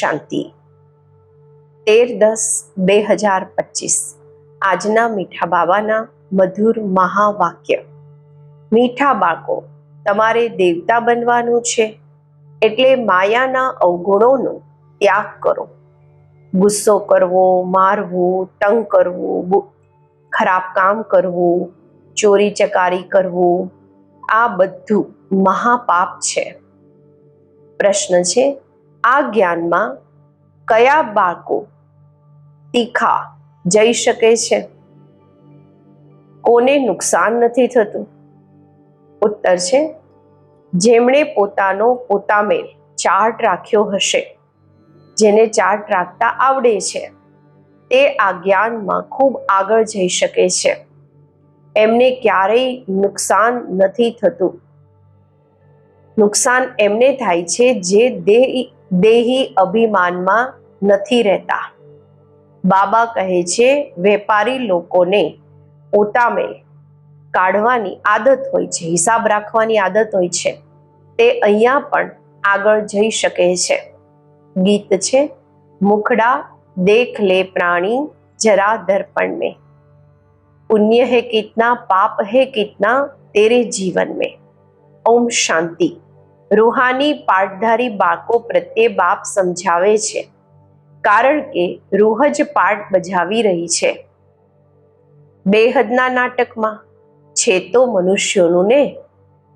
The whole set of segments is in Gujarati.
શાંતિ. તેર દસ બે હજાર પચીસ. આજના મીઠા બાબાના મધુર મહાવાક્ય. મીઠા બાળકો, તમારે દેવતા બનવાનું છે. એટલે માયાના અવગુણોનો ત્યાગ કરો. ગુસ્સો કરવો, મારવું, તંગ કરવું ખરાબ કામ કરવું, ચોરી ચકારી કરવું, આ બધું મહાપાપ છે. પ્રશ્ન છે આ જ્ઞાનમાં કયા બાળકો તીખા જઈ શકે છે? કોને નુકસાન નથી થતું? ઉત્તર છે, જેમણે પોતાનો પોતામેલ ચાર્ટ રાખ્યો હશે, જેને ચાર્ટ રાખતા આવડે છે, તે આ જ્ઞાનમાં ખૂબ આગળ જઈ શકે છે. એમને ક્યારેય નુકસાન નથી થતું. નુકસાન એમને થાય છે જે દેહી દેહી અભિમાનમાં નથી રહેતા. બાબા કહે છે, વેપારી લોકોને પોતામે કાઢવાની આદત હોય છે, હિસાબ રાખવાની આદત હોય છે. તે અહીંયા પણ આગળ જઈ શકે છે. ગીત છે, મુખડા દેખ લે પ્રાણી જરા દર્પણ મેં. પુણ્ય હે કિતના, પાપ હે કિતના, તેરે જીવન મેં. ઓમ શાંતિ. રૂહાની પાઠધારી બાળકો પ્રત્યે બાપ સમજાવે છે, કારણ કે રૂહ જ પાઠ બજાવી રહી છે. બેહદના નાટકમાં છે તો મનુષ્યોનું ને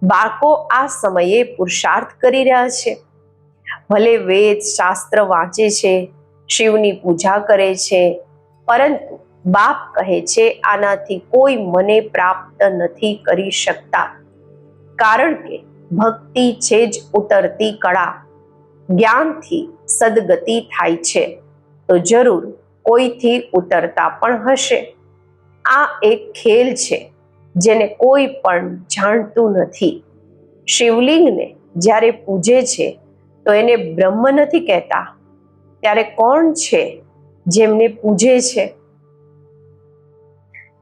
બાળકો આ સમયે પુરુષાર્થ કરી રહ્યા છે. ભલે વેદ, શાસ્ત્ર વાંચે છે, શિવની પૂજા કરે છે, પરંતુ બાપ કહે છે, આનાથી કોઈ મને પ્રાપ્ત નથી કરી શકતા. કારણ કે ભક્તિ છે જ ઉતરતી કળા. જ્ઞાનથી સદગતિ થાય છે. તો જરૂર કોઈથી ઉતરતા પણ હશે. આ એક ખેલ છે, જેને કોઈ પણ જાણતું નથી. શિવલિંગને જ્યારે પૂજે છે, તો એને બ્રહ્મ નથી કહેતા. ત્યારે કોણ છે જેમને પૂજે છે?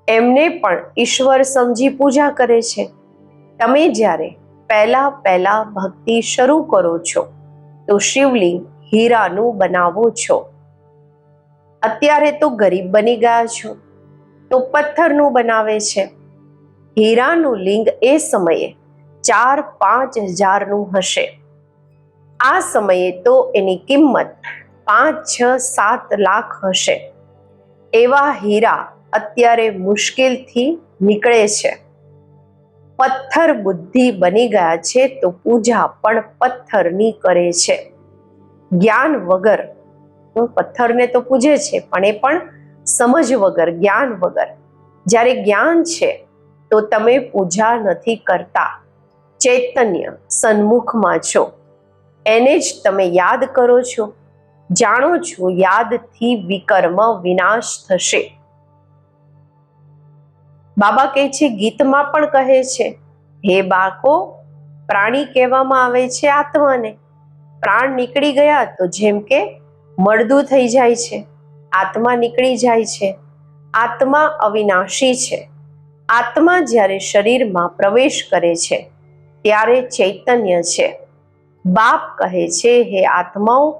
એમને પણ ઈશ્વર સમજી પૂજા કરે છે. તમે જ્યારે પહેલા પહેલા ભક્તિ શરૂ કરો છો તો શિવલિંગ હીરાનું બનાવો છો. અત્યારે તો ગરીબ બની ગયા છો, તો પથ્થરનું બનાવે છે. હીરાનું લિંગ એ સમયે ચાર પાંચ હજારનું હશે. આ સમયે તો એની કિંમત પાંચ, છ, સાત લાખ હશે. એવા હીરા અત્યારે મુશ્કેલથી નીકળે છે. પથ્થર બુદ્ધિ બની ગયા છે તો પૂજા પણ પથ્થરની કરે છે. જ્ઞાન વગર પથ્થરને તો પૂજે છે, પણ એ પણ સમજ વગર, જ્ઞાન વગર. જ્યારે જ્ઞાન છે તો તમે પૂજા નથી કરતા. ચૈતન્ય સન્મુખમાં છો. એને જ તમે યાદ કરો છો. જાણો છો યાદથી વિકર્મ વિનાશ થશે. બાબા કહે છે, ગીતમાં પણ કહે છે, હે બાળકો, પ્રાણી કહેવામાં આવે છે આત્માને. પ્રાણ નીકળી ગયા તો જેમ કે મળદું થઈ જાય છે. આત્મા નીકળી જાય છે. આત્મા અવિનાશી છે. આત્મા જ્યારે શરીરમાં પ્રવેશ કરે છે, ત્યારે ચૈતન્ય છે. બાપ કહે છે, હે આત્માઓ,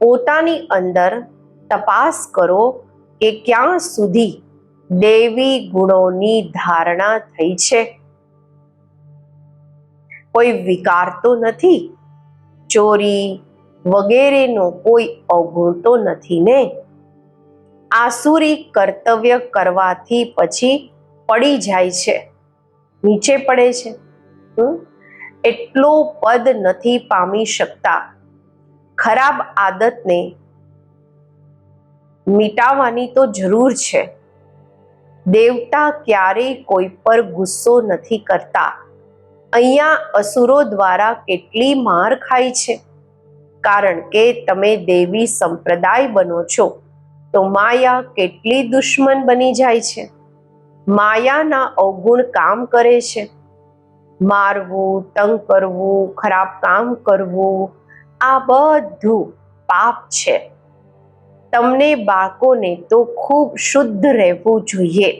પોતાની અંદર તપાસ કરો કે ક્યાં સુધી દેવી ગુણોની ધારણા થઈ છે. કોઈ વિકાર તો નથી. ચોરી વગેરેનો કોઈ અવગુણ તો નથી ને. આસુરી કર્તવ્ય કરવાથી પછી પડી જાય છે. નીચે પડે છે? એટલો પદ નથી પામી શકતા. ખરાબ આદતને મિટાવવાની તો જરૂર છે. દેવતા ક્યારેય કોઈ પર ગુસ્સો નથી કરતા. અહીંયા અસુરો દ્વારા કેટલી માર ખાય છે. કારણ કે તમે દેવી સંપ્રદાય બનો છો, તો માયા કેટલી દુશ્મન બની જાય છે. માયાના અવગુણ કામ કરે છે. મારવું, તંગ કરવું, ખરાબ કામ કરવું, આ બધું પાપ છે. તમને બાળકોને તો ખૂબ શુદ્ધ રહેવું જોઈએ.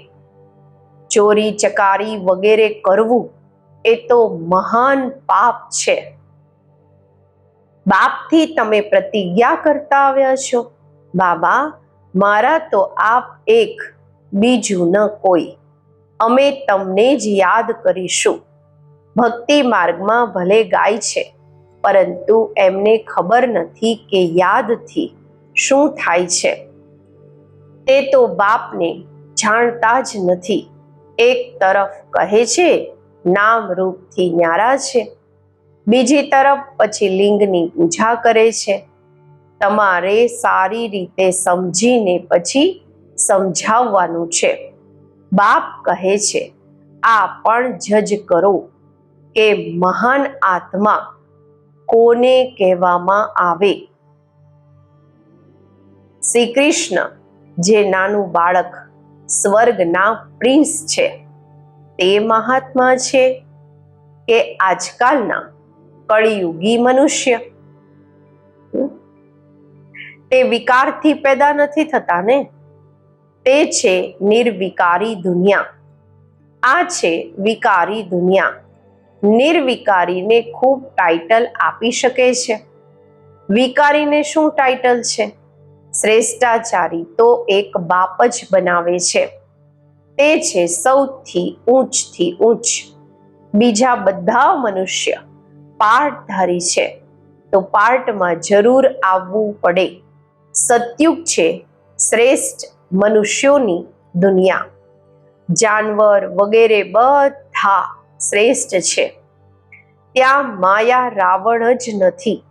ચોરી, ચકારી વગેરે કરવું એ તો મહાન પાપ છે. બાપથી તમે પ્રતિજ્ઞા કરતા આવ્યા છો. બાબા, મારા તો આપ એક, બીજું ન કોઈ. અમે તમને જ યાદ કરીશું. ભક્તિ માર્ગમાં ભલે ગાય છે, પરંતુ એમને ખબર નથી કે યાદથી શું થાય છે? તે તો બાપને જાણતા જ નથી. એક તરફ કહે છે, નામ રૂપથી ન્યારા છે. બીજી તરફ પછી લિંગની પૂજા કરે છે. તમારે સારી રીતે સમજીને પછી સમજાવવાનું છે. બાપ કહે છે, આ પણ જજ કરો કે મહાન આત્મા કોને કહેવામાં આવે? શ્રી કૃષ્ણ જે નાનું બાળક સ્વર્ગના પ્રિન્સ છે, તે મહાત્મા છે કે આજકાલના કળિયુગી મનુષ્ય. તે વિકારથી પેદા નથી થતા ને? તે છે નિર્વિકારી દુનિયા. આ છે વિકારી દુનિયા. નિર્વિકારીને ખૂબ ટાઇટલ આપી શકે છે. વિકારીને શું ટાઇટલ છે? શ્રેષ્ઠાચારી તો એક બાપ જ બનાવે છે. તે છે સૌથી ઊંચથી ઊંચ. બીજા બધા મનુષ્ય પાર્ટધારી છે. તો પાર્ટમાં જરૂર આવવું પડે. સત્યુગ છે શ્રેષ્ઠ મનુષ્યોની દુનિયા. જાનવર વગેરે બધા શ્રેષ્ઠ છે. ત્યાં માયા રાવણ જ નથી.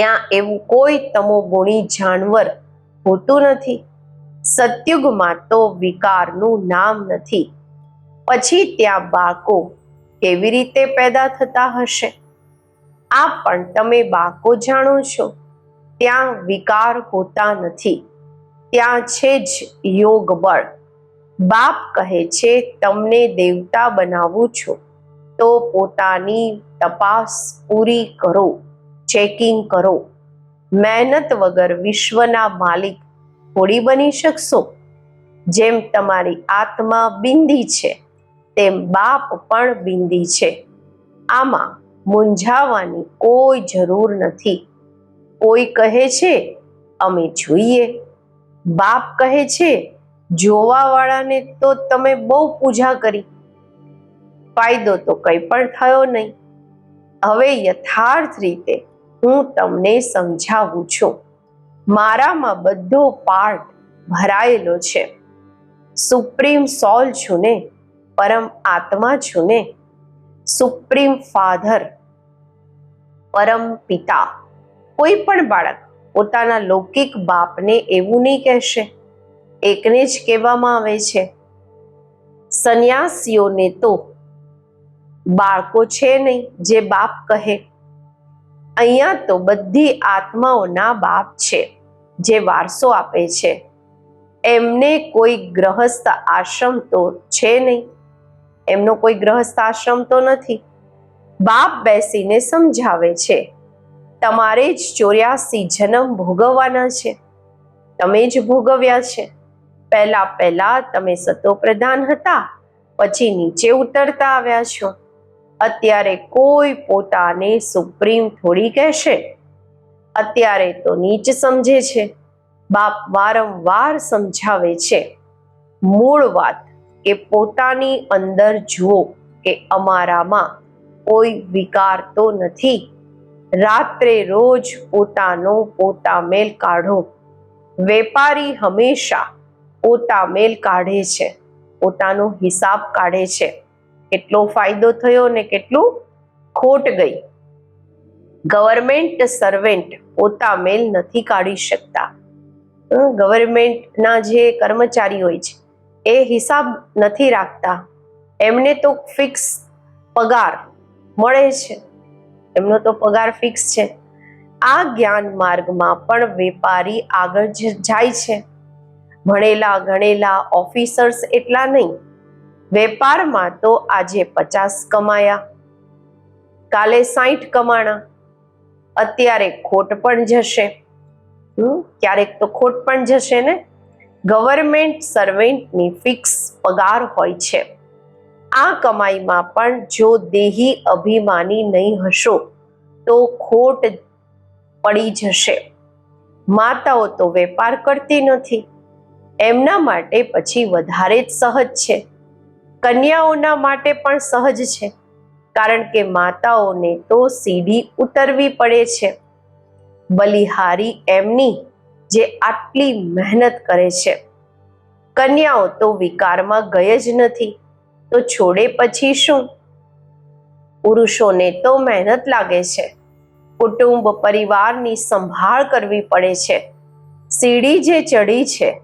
ત્યાં એવું કોઈ તમોગુણી જાનવર હોતું નથી. સત્યુગમાં તો વિકારનું નામ નથી. પછી ત્યાં બાળકો કેવી રીતે પેદા થતા હશે? આ પણ તમે બાળકો જાણો છો. ત્યાં વિકાર હોતા નથી. ત્યાં છે જ યોગ બળ બાપ કહે છે, તમને દેવતા બનાવું છું. તો પોતાની તપાસ પૂરી કરો. ચેકિંગ કરો. મહેનત વગર વિશ્વના માલિક થોડી બની શકશો? જેમ તમારી આત્મા બિંદી છે, તેમ બાપ પણ બિંદી છે. આમાં મૂંઝાવાની કોઈ જરૂર નથી. કોઈ કહે છે, અમે જોઈએ. બાપ કહે છે, જોવાવાળાને તો તમે બહુ પૂજા કરી. ફાયદો તો કંઈ પણ થયો નહીં. હવે યથાર્થ રીતે હું તમને સમજાવું છું. મારામાં બધો પાર્ટ ભરાયેલો છે. સુપ્રીમ સોલ છું ને, પરમ આત્મા છું ને. સુપ્રીમ ફાધર, પરમ પિતા. કોઈ પણ બાળક પોતાના લૌકિક બાપને એવું નહીં કહેશે. એકને જ કહેવામાં આવે છે. સંન્યાસીઓને તો બાળકો છે નહીં, જે બાપ કહે. અહીંયા તો બધી આત્માઓના બાપ છે, જે વારસો આપે છે. એમને કોઈ ગ્રહસ્થ આશ્રમ તો છે નહીં. એમનો કોઈ ગ્રહસ્થ આશ્રમ તો નથી. બાપ બેસીને સમજાવે છે, તમારે જ ચોર્યાસી જન્મ ભોગવવાના છે. તમે જ ભોગવ્યા છે. પહેલા પહેલા તમે સતો પ્રધાન હતા, પછી નીચે ઉતરતા આવ્યા છો. અત્યારે કોઈ પોતાને સુપ્રીમ થોડી કહેશે? અત્યારે તો નીચ સમજે છે. બાપ વારંવાર સમજાવે છે. મૂળ વાત કે પોતાની અંદર જુઓ કે અમારામાં કોઈ વિકાર તો નથી. રાત્રે રોજ પોતાનો પોતા મેલ કાઢો. વેપારી હંમેશા પોતા મેલ કાઢે છે. પોતાનો હિસાબ કાઢે છે. કેટલો ફાયદો થયો ને કેટલું ખોટ ગઈ. ગવર્મેન્ટ સર્વેન્ટ પોતા મેલ નથી કાઢી શકતા. ગવર્મેન્ટના જે કર્મચારી હોય છે, એ હિસાબ નથી રાખતા. એમને તો ફિક્સ પગાર મળે છે. એમનો તો પગાર ફિક્સ છે. આ જ્ઞાન માર્ગમાં પણ વેપારી આગળ જાય છે. ભણેલા ગણેલા ઓફિસર્સ એટલા નહીં વેપારમાં તો આજે પચાસ કમાયા, કાલે સાઠ કમાણા. અત્યારે ખોટ પણ જશે. ક્યારેક તો ખોટ પણ જશે ને? ગવર્મેન્ટ સર્વેન્ટની ફિક્સ પગાર હોય છે. આ કમાઈમાં પણ જો દેહી અભિમાની નહીં હશો, તો ખોટ પડી જશે. માતાઓ તો વેપાર કરતી નથી. એમના માટે પછી વધારે જ સહજ છે. કન્યાઓના માટે પણ સહજ છે, કારણ કે માતાઓને તો સીડી ઉતરવી પડે છે. બલિહારી એમની જે આટલી મહેનત કરે છે. કન્યાઓ તો વિકારમાં ગઈ જ નથી, તો છોડે પછી શું? પુરુષોને તો મહેનત લાગે છે. કુટુંબ પરિવારની સંભાળ કરવી પડે છે. સીડી જે ચડી છે,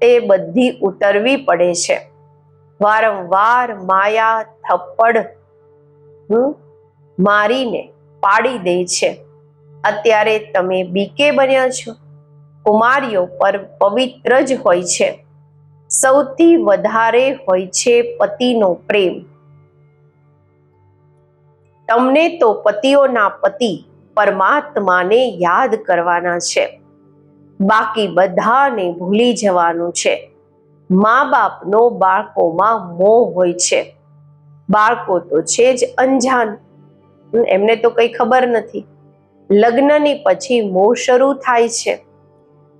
તે બધી ઉતરવી પડે છે. વારંવાર માયા થપ્પડ મારીને પાડી દે છે. અત્યારે તમે બીકે બન્યા છો. કુમારીઓ પર પવિત્ર જ હોય છે. સૌથી વધારે હોય છે પતિનો પ્રેમ. તમને તો પતિઓના પતિ પરમાત્માને યાદ કરવાના છે. બાકી બધાને ભૂલી જવાનું છે. મા બાપનો બાળકોમાં મોહ હોય છે. બાળકો તો છે જ અંજાન. એમને તો કંઈ ખબર નથી. લગ્નની પછી મોહ શરૂ થાય છે.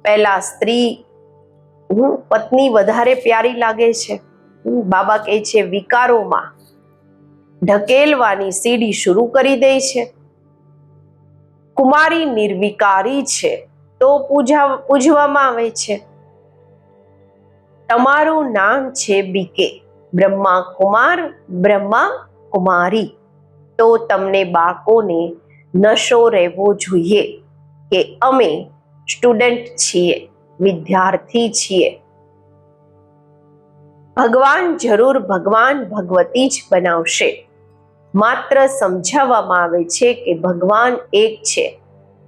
પહેલા સ્ત્રી હું પત્ની વધારે પ્યારી લાગે છે. બાબા કહે છે વિકારોમાં ઢકેલવાની સીડી શરૂ કરી દે છે. કુમારી નિર્વિકારી છે, તો પૂજા, પૂજવામાં આવે છે. તમારું નામ છે બીકે બ્રહ્મા કુમાર, બ્રહ્મા કુમારી. તો તમને બાળકોને નશો રહેવો જોઈએ કે અમે સ્ટુડન્ટ છીએ, વિદ્યાર્થી છીએ. ભગવાન જરૂર ભગવાન ભગવતી જ બનાવશે. માત્ર સમજાવવામાં આવે છે કે ભગવાન એક છે.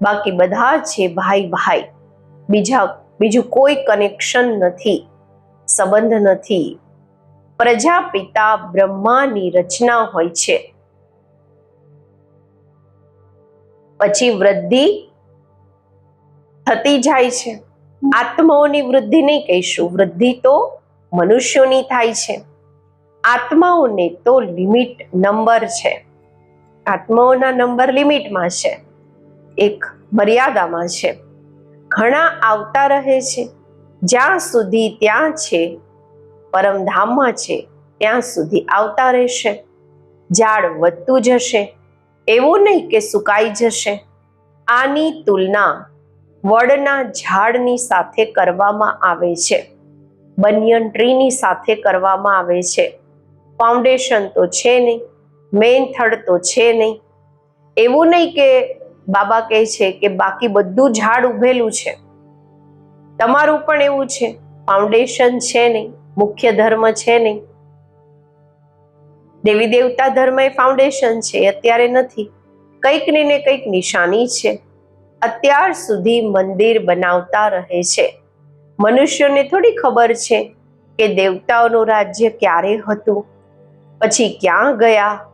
બાકી બધા છે ભાઈ ભાઈ બીજા, બીજું કોઈ કનેક્શન નથી. સંબંધ નથી. પ્રજાપિતા બ્રહ્માની રચના હોય છે. પછી વૃદ્ધિ થતી જાય છે. આત્માઓની વૃદ્ધિ નહીં કહીશું. વૃદ્ધિ તો મનુષ્યોની થાય છે. આત્માઓને તો લિમિટ નંબર છે. આત્માઓના નંબર લિમિટમાં છે. એક મર્યાદામાં છે. ઘણા આવતા રહે છે. જ્યાં સુધી ત્યાં છે પરમધામમાં છે, ત્યાં સુધી આવતા રહેશે. ઝાડ વધતું જશે, એવું નહીં કે સુકાઈ જશે. આની તુલના વડના ઝાડની સાથે કરવામાં આવે છે. બનિયન ટ્રીની સાથે કરવામાં આવે છે. ફાઉન્ડેશન તો છે નહીં મેઇન થડ તો છે નહીં. એવું નહીં કે બાબા કહે છે કે બાકી બધું ઝાડ ઉભેલું છે. તમારું પણ એવું છે. ફાઉન્ડેશન છે નહીં. મુખ્ય ધર્મ છે નહીં. દેવી દેવતા ધર્મ એ ફાઉન્ડેશન છે અત્યારે નથી. કંઈક ને ને કંઈક નિશાની છે. અત્યાર સુધી મંદિર બનાવતા રહે છે. મનુષ્યોને થોડી ખબર છે કે દેવતાઓનું રાજ્ય ક્યારે હતું. પછી ક્યાં ગયા?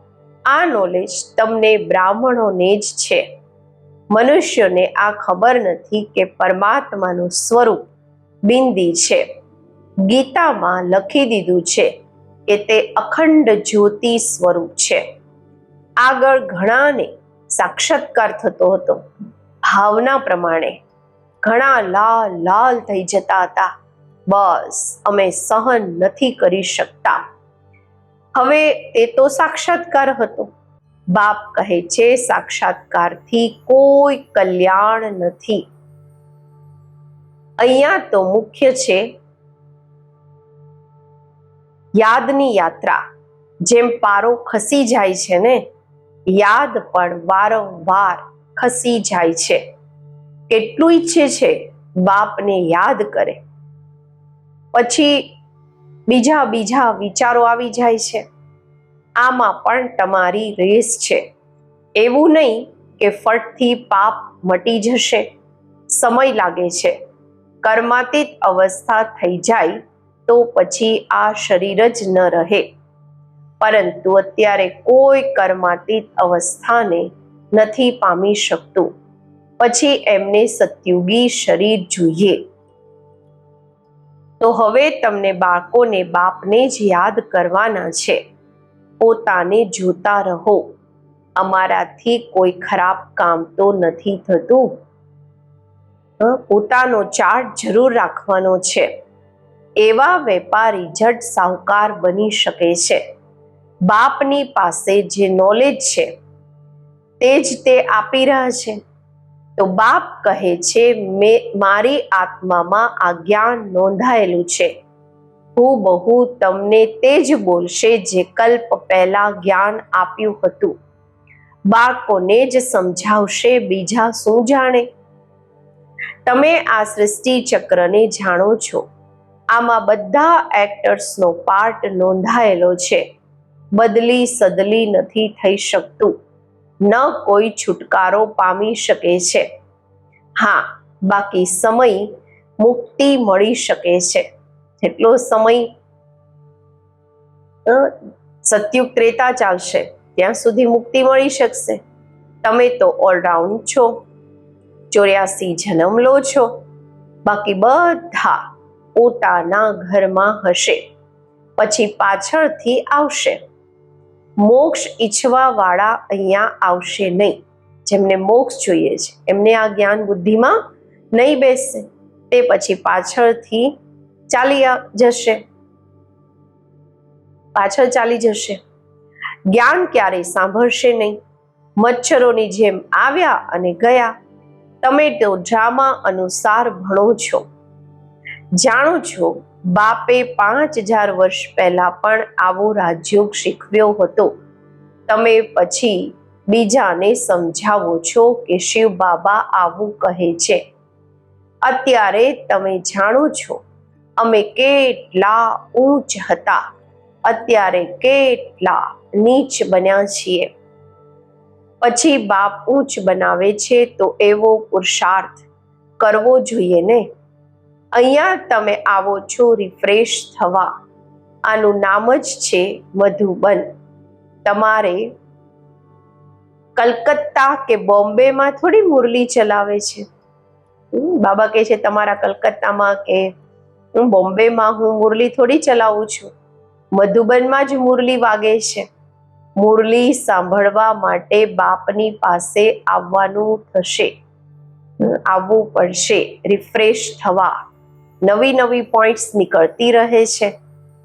આ નોલેજ તમને બ્રાહ્મણોને જ છે. મનુષ્યોને આ ખબર નથી કે પરમાત્માનું સ્વરૂપ બિંદી છે. ગીતામાં લખી દીધું છે કે તે અખંડ જ્યોતિ સ્વરૂપ છે. આગળ ઘણાને સાક્ષાત્કાર થતો હતો. ભાવના પ્રમાણે ઘણા લાલ લાલ થઈ જતા હતા. બસ, અમે સહન નથી કરી શકતા. હવે તે તો સાક્ષાત્કાર હતો. બાપ કહે છે, સાક્ષાત્કારથી કોઈ કલ્યાણ નથી. અહીંયા તો મુખ્ય છે યાદની યાત્રા. જેમ પારો ખસી જાય છે ને, યાદ પણ વારંવાર ખસી જાય છે. કેટલું ઈચ્છે છે, બાપને યાદ કરે. પછી બીજા બીજા વિચારો આવી જાય છે. આમાં પણ તમારી રેસ છે. એવું નહીં કે ફટથી પાપ મટી જશે. સમય લાગે છે. કર્માતીત અવસ્થા થઈ જાય તો પછી આ શરીર જ ન રહે. પરંતુ અત્યારે કોઈ કર્માતીત અવસ્થાને નથી પામી શકતું. પછી એમને સત્યુગી શરીર જોઈએ. તો હવે તમને બાળકોને બાપને જ યાદ કરવાના છે. પોતાને જોતા રહો. અમારાથી કોઈ ખરાબ કામ તો નથી થતું. પોતાનો ચાર્ટ જરૂર રાખવાનો છે. એવા વેપારી જટ સાહુકાર બની શકે છે. બાપની પાસે જે નોલેજ છે, તે જ તે આપી રહ્યા છે. તો બાપ કહે છે, મેં, મારી આત્મામાં આ જ્ઞાન નોંધાયેલું છે. બહુ તમને તે જ બોલશે જે કલ્પ પહેલા જ્ઞાન આપ્યું હતું. બાળકોને જ સમજાવશે, બીજા શું જાણે? તમે આ સૃષ્ટિ ચક્રને જાણો છો. આમાં બધા એક્ટર્સનો પાર્ટ નોંધાયેલો છે. બદલી સદલી નથી થઈ શકતું. ન કોઈ છુટકારો પામી શકે છે. હા, બાકી સમય મુક્તિ મળી શકે છે. જેટલો સમય સતયુગ ત્રેતા ચાલશે ત્યાં સુધી મુક્તિ મળી શકશે. તમે તો ઓલરાઉન્ડ છો, ચોર્યાસી જન્મ લો છો, બાકી બધા પોતાના ઘરમાં હશે, પછી પાછળથી આવશે. મોક્ષ ઈચ્છવા વાળા અહીંયા આવશે નહીં, જેમને મોક્ષ જોઈએ છે, એમને આ જ્ઞાન બુદ્ધિમાં નહીં બેસશે તે પછી પાછળથી ચાલી જશે. પાછળ ચાલી જશે. જ્ઞાન ક્યારેય સાંભળશે નહીં? મચ્છરોની જેમ આવ્યા અને ગયા. તમે તો ડ્રામા અનુસાર ભણો છો. જાણો છો, બાપે પાંચ હજાર વર્ષ પહેલા પણ આવો રાજયોગ શીખવ્યો હતો. તમે પછી બીજાને સમજાવો છો કે શિવ બાબા આવું કહે છે. અત્યારે તમે જાણો છો અમે કેટલા ઊંચ હતા? અત્યારે કેટલા નીચ બન્યા છીએ? પછી બાપ ઊંચ બનાવે છે તો એવો પુરુષાર્થ કરવો જોઈએ ને? અહીંયા તમે આવો છો રિફ્રેશ થવા. આનું નામ જ છે મધુબન તમારે કલકત્તા કે બોમ્બેમાં થોડી મુરલી ચલાવે છે. બાબા કહે છે તમારા કલકત્તામાં કે હું બોમ્બેમાં હું મુરલી થોડી ચલાવું છું. મધુબનમાં જ મુરલી વાગે છે. મુરલી સાંભળવા માટે બાપની પાસે આવવાનું થશે. આવવું પડશે. રિફ્રેશ થવા. નવી નવી પોઈન્ટ્સ નીકળતી રહે છે.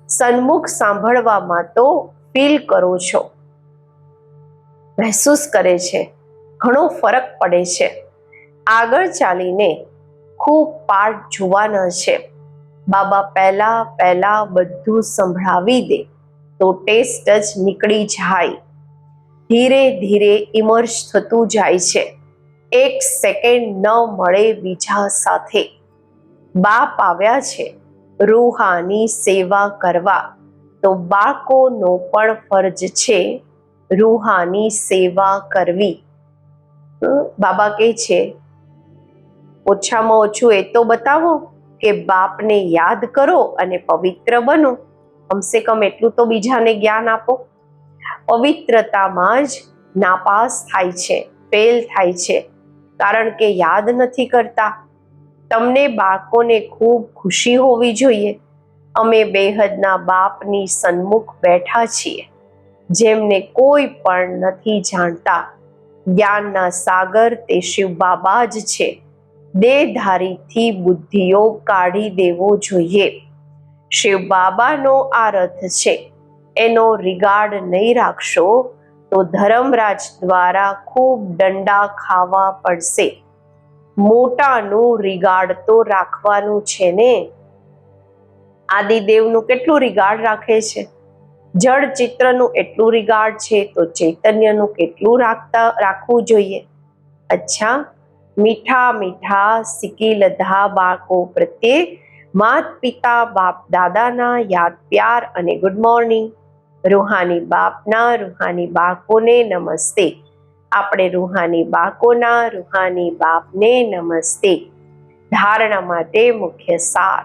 સન્મુખ સાંભળવામાં તો ફીલ કરો છો. મહેસૂસ કરે છે. ઘણો ફરક પડે છે. આગળ ચાલીને ખૂબ પાઠ જોવાના છે. બાબા પહેલા પહેલા બધું સંભળાવી દે તો ટેસ્ટ જ નીકળી જાય. ધીરે ધીરે ઇમર્જ થતું જાય છે. એક સેકન્ડ ન મળે બીજા સાથે. બાપ આવ્યા છે રૂહાની સેવા કરવા. તો બાળકોનો પણ ફરજ છે રૂહાની સેવા કરવી. બાબા કહે છે, ઓછામાં ઓછું એ તો બતાવો. કે બાપને યાદ કરો અને પવિત્ર બનો. કમસે કમ એટલું તો બીજાને જ્ઞાન આપો. પવિત્રતામાં જ નાપાસ થાય છે, ફેલ થાય છે. કારણ કે યાદ નથી કરતા. તમને બાળકોને ખૂબ ખુશી હોવી જોઈએ. અમે બેહદના બાપની સન્મુખ બેઠા છીએ, જેમને કોઈ પણ નથી જાણતા. જ્ઞાનના સાગર તે શિવ બાબા જ છે. દેહધારીથી બુદ્ધિઓ કાઢી દેવો જોઈએ. શિવ બાબાનો આ રથ છે. એનો રિગાર્ડ નહીં રાખશો તો ધર્મરાજ દ્વારા ખૂબ દંડા ખાવા પડશે. મોટાનું રિગાર્ડ તો રાખવાનું છે ને? આદિદેવનું કેટલું રિગાર્ડ રાખે છે? જળ ચિત્રનું એટલું રિગાર્ડ છે તો ચૈતન્યનું કેટલું રાખતા, રાખવું જોઈએ? અચ્છા મીઠા મીઠા સિકી લધા બાળકો પ્રત્યે માત પિતા બાપ દાદાના યાદ પ્યાર અને ગુડ મોર્નિંગ રૂહાની બાપના રૂહાની બાળકોને નમસ્તે. આપણે રૂહાની બાળકોના રૂહાની બાપને નમસ્તે. ધારણા માટે મુખ્ય સાર.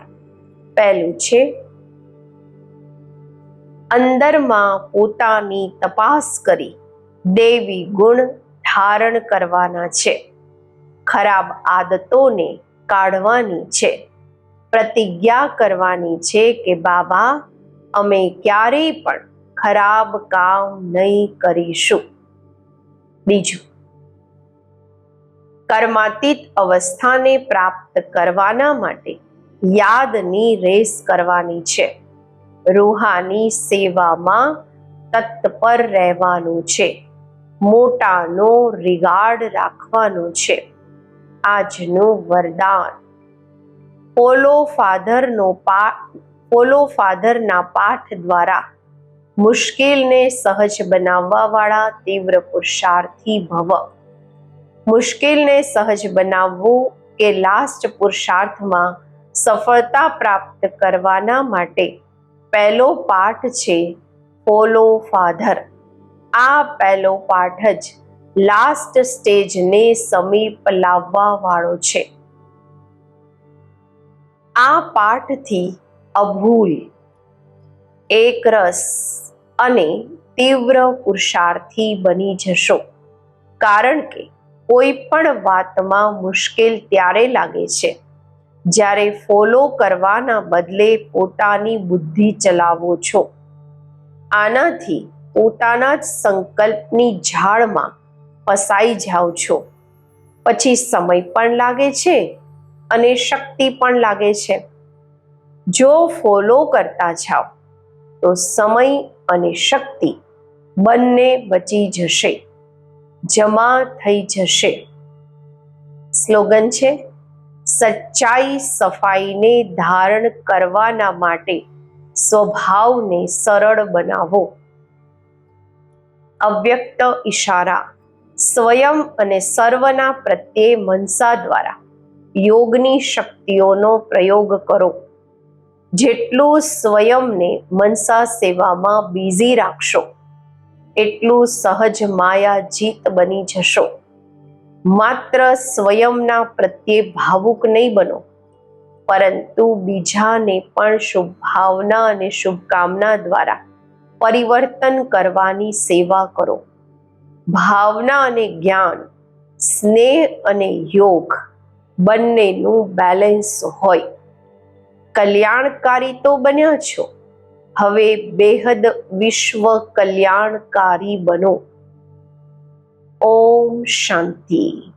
પહેલું છે, અંદરમાં પોતાની તપાસ કરી. દેવી ગુણ ધારણ કરવાના છે. ખરાબ આદતોને કાઢવાની છે. પ્રતિજ્ઞા કરવાની છે કે બાબા, અમે ક્યારેય પણ ખરાબ કામ નહીં કરીશું. બીજું, કર્માતીત અવસ્થાને પ્રાપ્ત કરવાના માટે યાદની રેસ કરવાની છે. રૂહાની સેવામાં તત્પર રહેવાનું છે. મોટાનો રિગાર્ડ રાખવાનો છે. આજનું વરદાન. પોલો ફાધરનો પાઠ પોલો ફાધરના પાઠ દ્વારા મુશ્કેલને સહજ બનાવવાવાળા તીવ્ર પુરુષાર્થી ભવ. મુશ્કેલને સહજ બનાવવું કે લાસ્ટ પુરુષાર્થમાં સફળતા પ્રાપ્ત કરવાના માટે પહેલો પાઠ છે પોલો ફાધર. આ પહેલો પાઠ જ લાસ્ટ સ્ટેજને સમીપ લાવવા વાળો છે. આ પાઠથી અભૂલ એકરસ અને તીવ્ર પુરુષાર્થી બની જશો. કારણ કે કોઈ પણ વાતમાં મુશ્કેલ ત્યારે લાગે છે, જ્યારે ફોલો કરવાના બદલે પોતાની બુદ્ધિ ચલાવો છો. આનાથી પોતાના જ સંકલ્પની ઝાડમાં ફસાઈ જાઓ છો. પછી સમય પણ લાગે છે અને શક્તિ પણ લાગે છે. જો ફોલો કરતા જાઓ, તો સમય અને શક્તિ બંને બચી જશે, જમા થઈ જશે. સ્લોગન છે, સચ્ચાઈ સફાઈને ધારણ કરવાના માટે સ્વભાવને સરળ બનાવો. અવ્યક્ત ઈશારા સ્વયં અને સર્વના પ્રત્યે મનસા દ્વારા યોગની શક્તિઓનો પ્રયોગ કરો. જેટલું સ્વયંને મનસા સેવામાં બિઝી રાખશો, એટલું સહજ માયા જીત બની જશો. માત્ર સ્વયંના પ્રત્યે ભાવુક નહીં બનો, પરંતુ બીજાને પણ શુભ ભાવના અને શુભકામના દ્વારા પરિવર્તન કરવાની સેવા કરો. ભાવના અને જ્ઞાન, સ્નેહ અને યોગ બંનેનું બેલેન્સ હોય. કલ્યાણકારી તો બન્યા છો. હવે બેહદ વિશ્વ કલ્યાણકારી બનો. ઓમ શાંતિ.